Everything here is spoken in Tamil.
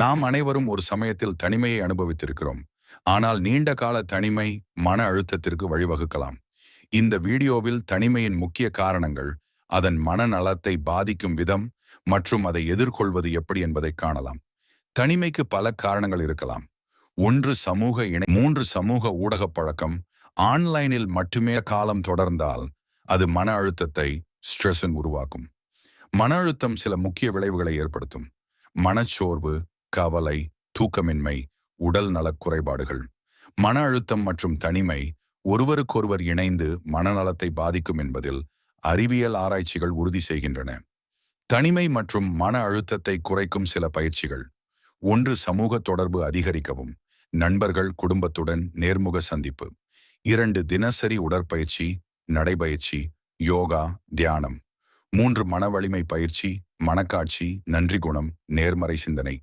நாம் அனைவரும் ஒரு சமயத்தில் தனிமையை அனுபவித்திருக்கிறோம். ஆனால் நீண்ட கால தனிமை மன அழுத்தத்திற்கு வழிவகுக்கலாம். இந்த வீடியோவில் தனிமையின் முக்கிய காரணங்கள் அதன் மனநலத்தை பாதிக்கும் விதம் மற்றும் அதை எதிர்கொள்வது எப்படி என்பதை காணலாம். தனிமைக்கு பல காரணங்கள் இருக்கலாம். ஒன்று சமூக இணை மூன்று சமூக ஊடக பழக்கம். ஆன்லைனில் மட்டுமே காலம் தொடர்ந்தால் அது மன அழுத்தத்தை ஸ்ட்ரெஸ்ஸன் உருவாக்கும். மன அழுத்தம் சில முக்கிய விளைவுகளை ஏற்படுத்தும். மனச்சோர்வு கவலை தூக்கமின்மை உடல் நலக் குறைபாடுகள். மன அழுத்தம் மற்றும் தனிமை ஒருவருக்கொருவர் இணைந்து மனநலத்தை பாதிக்கும் என்பதில் அறிவியல் ஆராய்ச்சிகள் உறுதி செய்கின்றன. தனிமை மற்றும் மன அழுத்தத்தை குறைக்கும் சில பயிற்சிகள். ஒன்று சமூக தொடர்பு அதிகரிக்கவும். நண்பர்கள் குடும்பத்துடன் நேர்முக சந்திப்பு. இரண்டு தினசரி உடற்பயிற்சி நடைபயிற்சி யோகா தியானம். மூன்று மன வலிமை பயிற்சி மனக்காட்சி நன்றி குணம் நேர்மறை சிந்தனை.